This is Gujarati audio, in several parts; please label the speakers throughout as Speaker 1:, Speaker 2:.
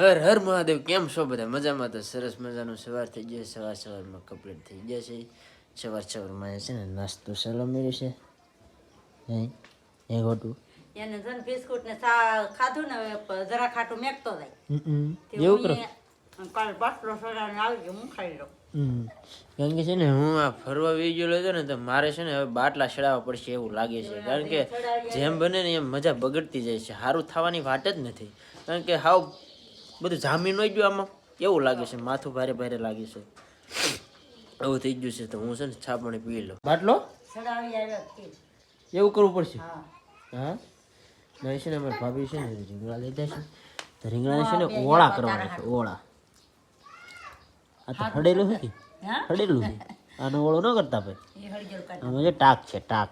Speaker 1: હર હર મહાદેવ કેમ છો બધા? મજામાં તો સરસ મજાનું સવાર થઈ ગયો સવાર સવારમાં કમ્પ્લીટ થઈ ગયા છે. સવાર સવારમાં છે ને નાસ્તો સલો મેળ્યો છે. હે? એ ખોટું
Speaker 2: એને બિસ્કુટ ને ખાધું ને જરા ખાટું મેકતો જાય.
Speaker 1: એવું કરો?
Speaker 2: કાલ બાટલો સડાને આવી હું ખાઈ લઉં.
Speaker 1: હમ. કારણ કે છે ને હું આ ફરવા વી ગયેલો હતો ને તો મારે છે ને હવે બાટલા ચડાવવા પડશે એવું લાગે છે. કારણ કે જેમ બને ને એમ મજા બગડતી જાય છે. સારું થવાની વાત જ નથી. કારણ કે હાવ બધું જામીન હોય ગયું આમાં. એવું લાગે છે? માથું ભારે ભારે લાગે છે. એવું થઈ ગયું છે તો હું છે ને છાપણી પી લઉં. બાટલો. એવું કરવું પડશે?
Speaker 2: હા?
Speaker 1: નહીં છે ને અમારે ભાભી છે ને રીંગણા લીધા છે. તો રીંગણા છે ને ઓળા કરવાના છે ઓળા. આ તો હડેલું છે કે હડેલું છે. આનો ઓળો ન કરતા ભાઈ. આમાં જે ટાક છે ટાક.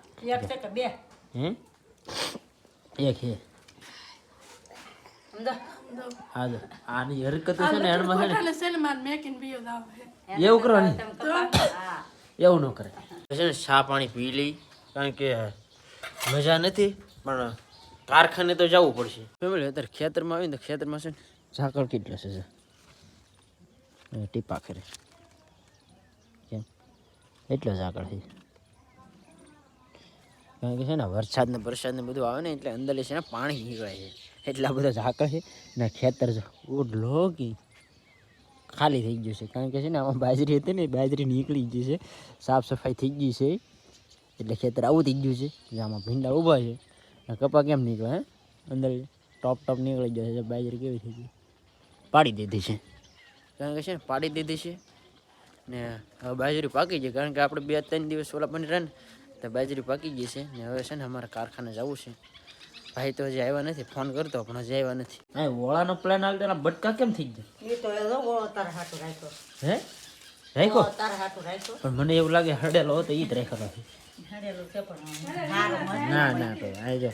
Speaker 1: હે? એક છે.
Speaker 2: સમજો
Speaker 1: આની હરકતો છે ને છે
Speaker 3: da.
Speaker 1: એવું કરવાની? એવું ન કરે. છે ને ચા પાણી પી લઈ કારણ કે મજા નથી પણ કારખાને તો જવું પડશે. ફેમિલી અત્યારે ખેતરમાં આવીને તો ખેતરમાં છે ને ઝાકળ કેટલો છે ટીપા ખરે કેમ? એટલો ઝાકળ છે. કારણ કે છે ને વરસાદ ને વરસાદ ને બધું આવે ને એટલે અંદર છે ને પાણી નીકળે છે. એટલા બધા ઝાકળ છે ને ખેતર છે. ઓઢલો કે ખાલી થઈ ગયું છે. કારણ કે છે ને, આમાં બાજરી હતી ને બાજરી નીકળી ગઈ છે. સાફ સફાઈ થઈ ગઈ છે. એટલે ખેતર આવું થઈ ગયું છે જે આમાં ભીંડા ઊભા છે. ને કપા કેમ નીકળે હે? અંદર ટોપ ટોપ નીકળી ગયો છે. બાજરી કેવી થઈ ગઈ? પાડી દીધી છે. કારણ કે છે ને, પાડી દીધી છે. ને હવે બાજરી પાકી છે કારણ કે આપણે બે ત્રણ દિવસ ઓલા બની રહે ને, તો બાજરી પાકી ગઈ છે. ને હવે છે ને, અમારે કારખાને જવું છે. ભાઈ તો હજી આવ્યા નથી ફોન કરતો પણ હજી આવ્યા નથી. હા ઓળાનો પ્લાન હાલ તેના બટકા કેમ થઈ ગયા?
Speaker 2: એ તો એ વોળો તારા હાટું રાખ્યો.
Speaker 1: હે? રાખ્યો?
Speaker 2: તારા હાટું રાખ્યો.
Speaker 1: પણ મને એવું લાગે હડેલો હતો ઈ જ રાખ્યો
Speaker 2: છે પણ
Speaker 1: ના ના ભાઈ. આ જો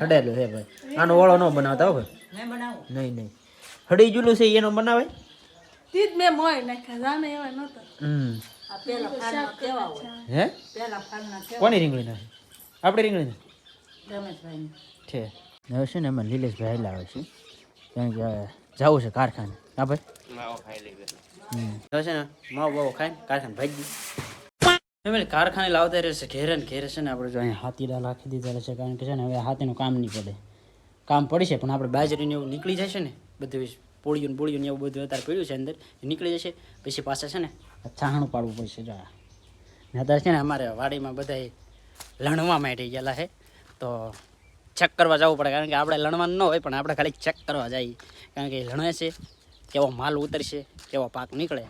Speaker 1: હડેલું છે ભાઈ. આનો ઓળો ન બનાવતા હો ભાઈ.
Speaker 2: મેં બનાવું.
Speaker 1: નહીં નહીં. હડી જુલું છે એનો બનાવે
Speaker 3: Dit me મોય નાખ્યા Zane એવા nota.
Speaker 1: હમ.
Speaker 2: આ પેલા ફાલના કેવા હોય?
Speaker 1: હે?
Speaker 2: પેલા ફાલના કેવા
Speaker 1: કોની રીંગણી નાખે? આપણે રીંગણી નાખે?
Speaker 2: રમેશભાઈ
Speaker 1: છે. હવે છે ને એમાં લીલેશભાઈ લાવે છે. કારણ કે જવું છે કારખાને. હા ભાઈ? હમ. હવે છે ને માવો બાવો ખાઈને કારખાને ભાગી ફેમિલી કારખાને લાવતા રહેશે ઘેરે ને ઘેરે છે ને આપણે જો અહીંયા હાથીડા રાખી દીધા રહેશે કારણ કે છે ને હવે હાથીનું કામ નહીં પડે. કામ પડશે પણ આપણે બાજરીને એવું નીકળી જશે ને બધું પોળિયું પોળીયું ને એવું બધું અત્યારે પડ્યું છે અંદર એ નીકળી જશે. પછી પાછા છે ને છાણું પાડવું પડશે જો. ને અત્યારે છે ને અમારે વાડીમાં બધા લણવા માંડી ગયેલા છે. તો ચેક કરવા જવું પડે, કારણ કે આપણે લણવાનું ન હોય, પણ આપણે ખાલી ચેક કરવા જઈએ કારણ કે લણે છે, કેવો માલ ઉતરશે, કેવો પાક નીકળે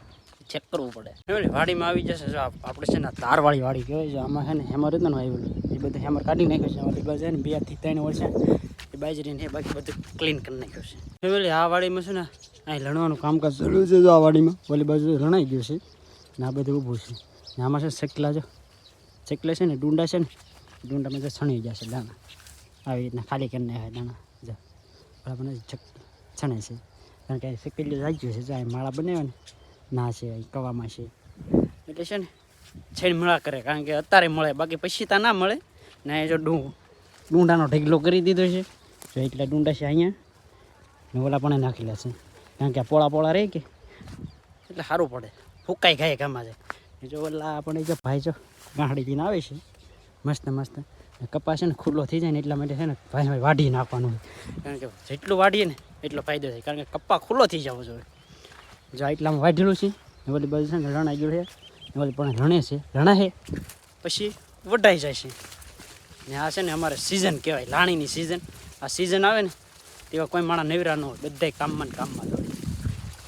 Speaker 1: ચેક કરવું પડે. વાડીમાં આવી જશે, જો આપણે છે ને તારવાળી વાડી કહેવાય છે આમાં છે ને હેમર હતું ને આવ્યું એ બધું હેમર કાઢી નાખ્યું છે આમાંથી બાજુ ને બેથી ત્રણ વર્ષ એ બાજરી ને એ બાકી બધું ક્લીન કરી નાખ્યું છે. ફેમિલી આ વાડીમાં છે ને અહીં લણવાનું કામકાજ ચાલુ છે આ વાડીમાં. ઓલી બાજુ લણાઈ ગયું છે, ને આ બધું ઊભું છે. ને આમાં છે શેકલા, જો. શેકલા છે ને, ડુંડા છે ને ડુંડામાં જો છણી જશે દાણા. આવી રીતના ખાલી કરી આવે દાણા. જો, બરાબર છણે છે. કારણ કે શેકેલું રાખ્યું છે, જો માળા બનાવ્યો ને, ના છે કવામાં છે. એટલે છે ને છેડ મળા કરે. કારણ કે અત્યારે મળે, બાકી પછી તા ના મળે. ને જો ડું, ડુંડાનો ઢગલો કરી દીધો છે. જો એટલા ડુંડા છે અહીંયા. ને ઓલા પણ નાખેલા છે. કારણ કે પોળા પોળા રહે કે, એટલે સારું પડે. ફૂકાઈ ખાય ગામાં છે જો ઓલા આપણે જો ભાઈ જો ગાંઠડીથી આવે છે. મસ્ત મસ્ત. કપાસ છે ને ખુલ્લો થઈ જાય ને એટલા માટે છે ને ભાઈ ભાઈ વાઢી નાખવાનું. હોય કારણ કે જેટલું વાઢીએ ને એટલો ફાયદો થાય. કારણ કે કપ્પા ખુલ્લો થઈ જવો જોઈએ. જો એટલામાં વાઢેલું છે ને બધી બધું છે ને રણાઈ ગયું છે. ને પણ રણે છે. રણા છે. પછી વઢાઈ જાય છે. ને આ છે ને અમારે સિઝન કહેવાય લાણીની સિઝન આ સિઝન આવે ને તેવા કોઈ માણસ નવરા ન હોય. બધાય કામમાં ને કામમાં જ હોય.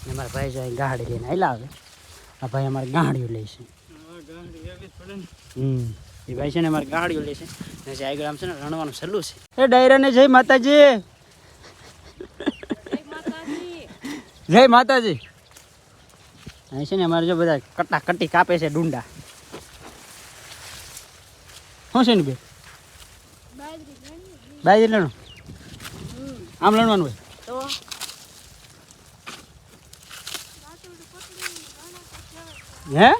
Speaker 1: ને અમારા ભાઈ જાય ગાડી લઈને આવેલા આવે. આ ભાઈ અમારે ગાંડિયું લે છે. હમ. ભાઈ છે ને અમારે ગાડીઓ લે છે. ને જે આગળ આમ છે ને રણવાનું સહેલું છે. એ ડાયરાને જય માતાજી. જય માતાજી. અહીં છે ને અમારે જો બધા કટા કટી કાપે છે ડુંડા. શું છે ને બે બાજરી લણો. આમ લણવાનું હોય? હે?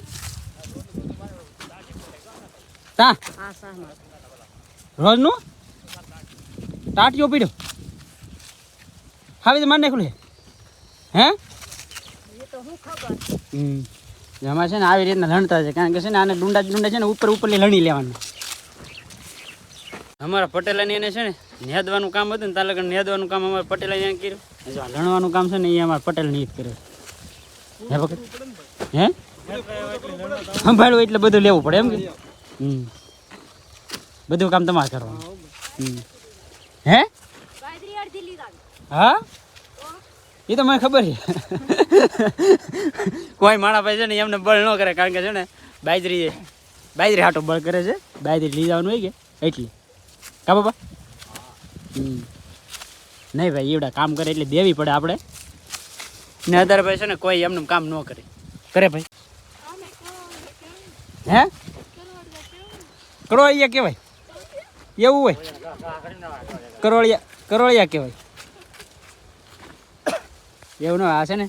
Speaker 1: તા. રોજનું? ટાટીઓ પીડ્યો. હાવી તો માર નાખ્યું હે? એમાં છે ને આવી રીતના લણતા છે કારણ કે છે ને આને ડુંડા ડુંડા છે ને ઉપર ઉપરલી લણી લેવાનું. અમારા પટેલાની એને છે ને નેદવાનું કામ હતું ને તાલગણ નેદવાનું કામ અમારા પટેલાની એને કર્યું. લણવાનું કામ છે ને એ અમારા પટેલની જ કર્યું. હે ભગત? હે? સંભાળવું એટલે બધું લેવું પડે એમ કે? બધું કામ તમારે કરવાનું. હે? હા? એ તો મને ખબર છે. કોઈ માણા ભાઈ છે ને એમને બળ ન કરે, કારણ કે છે ને બાજરી બાજરી હાટો બળ કરે છે. બાજરી લઈ જવાનું હોય કે? એટલે. કા બાપા? નહીં ભાઈ એવડા કામ કરે એટલે દેવી પડે આપણે. ને અત્યારે ભાઈ છે ને કોઈ એમનું કામ ન કરે. કરે ભાઈ. હે? કરોળિયા કહેવાય. એવું હોય. કરોળિયા કરોળિયા કહેવાય. એવું ના આ છે ને?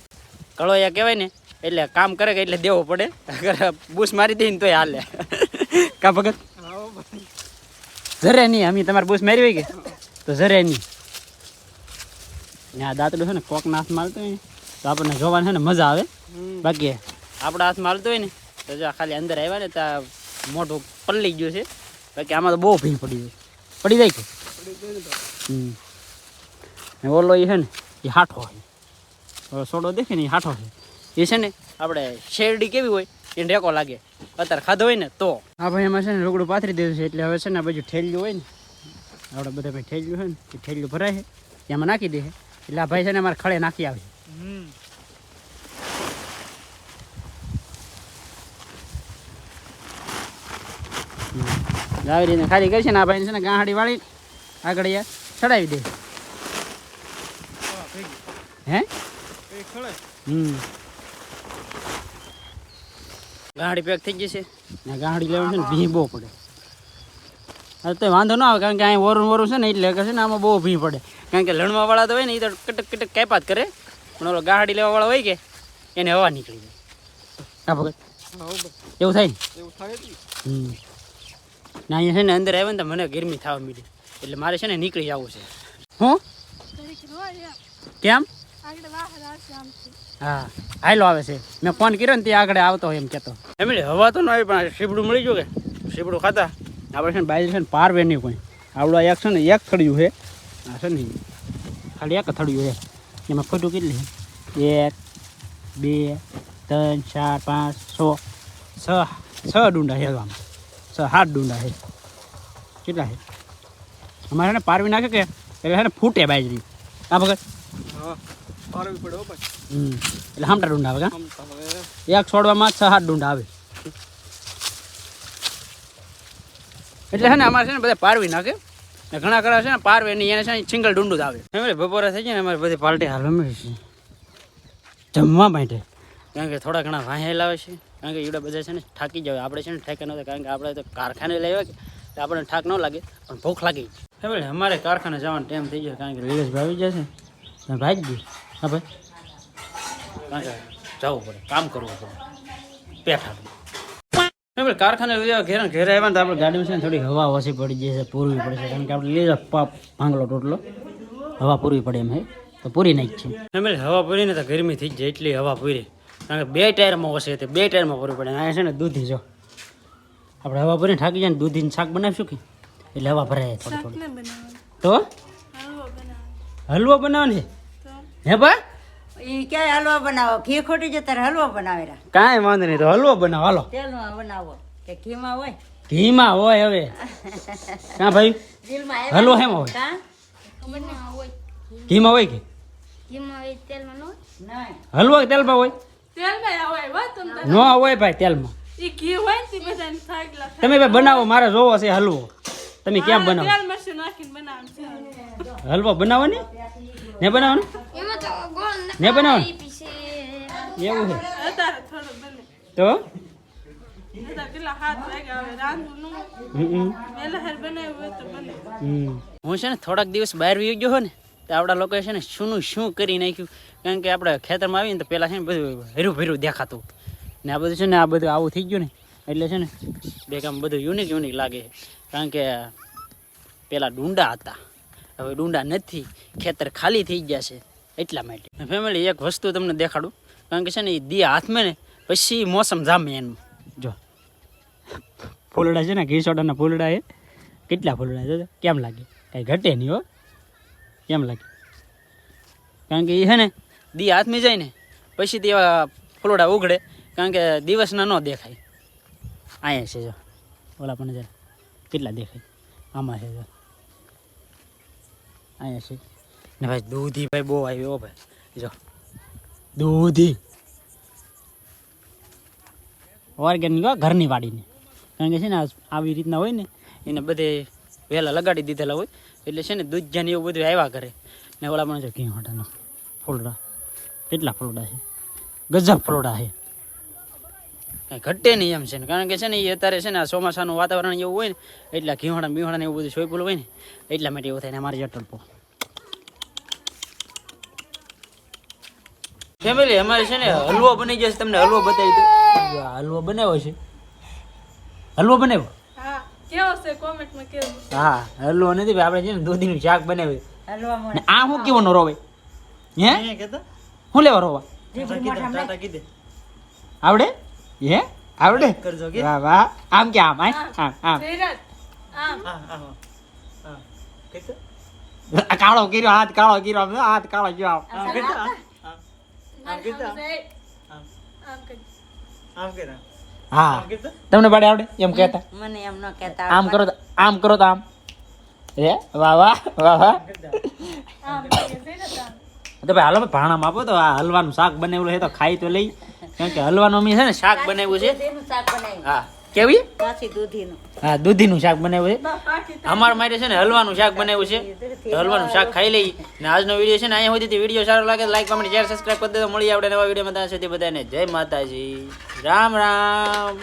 Speaker 1: કળોયા કહેવાય ને એટલે કામ કરે કે એટલે દેવો પડે. અગર બૂસ મારી દઈને તોય હાલે. કા ભગત? જરે નહીં અમે તમારે બૂસ મારી હોય કે? તો જરે નહીં. આ દાંતડું છે ને કોક નાથ મારતો હોય ને તો આપણને જોવાની છે ને મજા આવે. બાકી આપણા હાથ મારતો હોય ને તો જો આ ખાલી અંદર આવ્યા ને તો આ મોઢું પલળી ગયો છે. બાકી આમાં તો બહુ ભીડ પડી જાય પડી જાય કે? ઓલો એ છે ને એ હાઠો હવે સોડો દેખે ને એ હાઠો છે. એ છે ને, આપણે શેરડી કેવી હોય એ ઢેકો લાગે. અત્યારે ખાધો હોય ને તો. આ ભાઈ એમાં છે ને રોકડું પાથરી દીધું છે, એટલે હવે છે ને આ બાજુ ઠેલ્યું હોય ને, આપણે બધા ભાઈ ઠેલ્યું હોય ને એ ઠેલ્યું ભરાય છે. એમાં નાખી દે એટલે આ ભાઈ છે ને અમારે ખળે નાખી આવે છે હમ. ખાલી કરશે ને આ ભાઈ છે ને ગાંહાડી વાળી આગળ યાર ચડાવી દે. હે? હમ. ગાડી પેક થઈ જશે ને ગાડી લેવાનું છે ને ભી બહુ પડે. હા તો વાંધો ના આવે કારણ કે અહીં વરું વરું છે ને એટલે કે છે ને આમાં બહુ ભી પડે. કારણ કે લણવા વાળા તો હોય ને એ તો કટક કટક કેપાત કરે. પણ ઓલો ગાડી લેવા વાળા હોય કે એને હવા નીકળી જાય. હા ભગત. એવું થાય ને. હમ. ને અહીંયા છે ને અંદર આવે ને તો મને ગરમી થવા માંડી. એટલે મારે છે ને નીકળી જવું છે. હું. કેમ. હા. હાલો આવે છે. મેં ફોન કર્યો ને ત્યાં આગળ આવતો હોય એમ કહેતો એમ હવા તો ન આવી પણ શીપડું મળી ગયું કે? શીપડું ખાતા? આપણે છે ને બાજુ છે ને પાર વે નહીં કોઈ. આવડું આ એક છે ને એક થડિયું છે. આ છે ને ખાલી એક થળિયું છે. એમાં ખોટું કેટલી છે? એક બે ત્રણ ચાર પાંચ છ છ છ ડુંડા છે સાત ડુંડા છે. કેટલા છે? અમારે ને પારવી નાખે કે એટલે છે ને ફૂટે બાજરી. આ ભગત હમ એટલે હામટા ડુંડા આવે કા? એક છોડવામાં છ સાત ડુંડા આવે. એટલે છે ને અમારે છે ને બધા પારવી નાખે. ને ઘણા ખરા છે ને પારવે નહીં એને છે ને સિંગલ ડુંડું જ આવે. એમ બપોરે થઈ જાય ને અમારે બધી પાર્ટી હાલ અમે છે. જમવા માટે. કારણ કે થોડા ઘણા વાંહેલા આવે છે. કારણ કે એવડા બધા છે ને થાકી જાય. આપણે છે ને ઠેકા નહોતા કારણ કે આપણે તો કારખાને લઈ આવ્યા કે એટલે આપણને થાક ન લાગે, પણ ભૂખ લાગી. હે ભાઈ, અમારે કારખાને જવાનો ટાઈમ થઈ ગયો, કારણ કે લીલેશભાઈ ભાવી જશે ને જ ગયું. હા ભાઈ. કારણ કે જવું પડે, કામ કરવું પડે. પેઠા કારખાને લઈ ઘેર ઘેર આવ્યા ને તો આપણે ગાડીમાં છે ને થોડી હવા ઓછી પડી છે, પૂરવી પડે છે. કારણ કે આપણે લીધા પાપ, ભાંગલો ટોટલો. હવા પૂરવી પડે એમ, હે? તો પૂરી નાખી છે. હવા પૂરીને તો ગરમી થઈ જાય, એટલી હવા પૂરી. કારણ કે બે ટાયરમાં ઓછી હતી બે ટાયરમાં ભરવું પડે. અહીંયા છે ને દૂધી જો. આપણે હવા ભરીને થાકી જાય ને દૂધીને શાક બનાવીશું કે? એટલે હવા ભરાય થોડી થોડી. તો?
Speaker 3: હલવો બનાવવાનો.
Speaker 1: છે? હે બા?
Speaker 2: એ ક્યાંય હલવા બનાવો? ઘી ખોટી છે ત્યારે હલવા બનાવેલા.
Speaker 1: કાંઈ વાંધો નહીં તો હલવો બનાવો. હાલો.
Speaker 2: તેલમાં બનાવો. કે ઘીમાં હોય?
Speaker 1: ઘીમાં હોય હવે. હા ભાઈ હલવો હેમાં હોય? ઘીમાં હોય. કે? હલવો તેલમાં હોય? ન હોય ભાઈ તેલમાં.
Speaker 3: ઈ ઘી હોય તે બધાને થાકેલા થાય.
Speaker 1: તમે ભાઈ બનાવો મારે જોવો છે હલવો. તમે કેમ બનાવો?
Speaker 3: તેલ મરચું નાખીને બનાવવાનું છે.
Speaker 1: હલવો બનાવો ને ને બનાવો ને બનાવો એવું છે?
Speaker 3: અત્યારે થોડું બને.
Speaker 1: તો. હું છે ને થોડાક દિવસ બહાર વી ગયો હો ને તો આપણા લોકોએ છે ને શુંનું શું કરી નાખ્યું? કારણ કે આપણે ખેતરમાં આવીને તો પહેલાં છે ને બધું હેરું ભેરું દેખાતું. ને આ બધું છે ને આ બધું આવું થઈ ગયું ને, એટલે છે ને બે કામ બધું યુનિક યુનિક લાગે કારણ કે પહેલાં ડુંડા હતા. હવે ડુંડા નથી, ખેતર ખાલી થઈ ગયા છે એટલા માટે. ફેમિલી એક વસ્તુ તમને દેખાડું. કારણ કે છે ને એ દી હાથમાં ને પછી મોસમ જામે એનું. જો. ફૂલડા છે ને, ઘીસોડાના ફૂલડા એ કેટલા ફૂલડા છે કેમ લાગે? કાંઈ ઘટે નહીં હો. કેમ લાગે. કારણ કે એ છે ને, દી હાથમાં જાય ને, પછી તેવા ફલોડા ઉઘડે, કારણ કે દિવસના ન દેખાય. અહીંયા છે જો, ઓલા પણ જરા, કેટલા દેખાય. આમાં છે જો. અહીંયા છે. ને ભાઈ દૂધી ભાઈ બહુ આવ્યો ભાઈ. જો. દૂધી. ઓર્ગેનિક હો, ઘરની વાડીની. કારણ કે છે ને આવી રીતના હોય ને, એને બધે વહેલા લગાડી દીધેલા હોય એટલે છે ને દૂધ ને એવું બધું આવ્યા કરે. ને ઓલા પણ જો ઘી હોટાના ફૂલડા. કેટલા ફૂલડા છે? ગજબ ફૂલડા છે. કાંઈ ઘટે નહીં એમ છે ને. કારણ કે છે ને એ અત્યારે છે ને ચોમાસાનું વાતાવરણ એવું હોય ને, એટલા ઘીવાડા બીવાડા એવું બધું સોયપુલ હોય ને, એટલા માટે એવું થાય ને અમારે જટલપો ફેમિલી અમારે છે ને હલવો બની જશે તમને હલવો બતાવી દઉં. હલવો બનાવ્યો છે. હલવો બનાવ્યો?
Speaker 3: કેવો છે? કોમેન્ટમાં કેવું?
Speaker 1: હા હલવો નથી ભાઈ. આપણે છે ને દૂધીનું શાક બનાવ્યું.
Speaker 2: હલવા
Speaker 1: આ શું કેવાનો રોવે? હે? શું લેવા રોવા? આવડે? હે? આવડે? વાહ વાહ. આમ કે આમ આમ. આમ
Speaker 3: આમ.
Speaker 1: કાળો કર્યો હાથ કાળો કર્યો આમ હાથ કાળો ગયો આમ.
Speaker 3: આમ say. આમ કરી
Speaker 1: હા. તમને પાડે આવડે? એમ કહેતા.
Speaker 2: મને એમ ન કહેતા.
Speaker 1: આમ કરો આમ કરો તો આમ. હે? વાહ વાહ વાહ વાહ. તો ભાઈ હાલો ભાણામાં આપો તો આ હલવાનું શાક બનાવેલું છે તો ખાઈ તો લઈ. કેમ કે હલવાનું અમી છે ને શાક બનાવ્યું છે.
Speaker 2: શાક બનાવ્યું
Speaker 1: હા. કેવી? હા દૂધીનું શાક બનાવ્યું છે. અમારા માટે છે ને હલવાનું શાક બનાવ્યું છે. હલવાનું શાક ખાઈ લઈ. ને આજનો વીડિયો છે ને અહીંયા સુધી વીડિયો સારો લાગે લાઈક કમેન્ટ શેર સબસ્ક્રાઈબ કરી દેજો. મળી આપણે નવા વિડીયોમાં. ત્યાં સુધી બધાને જય માતાજી. રામ રામ.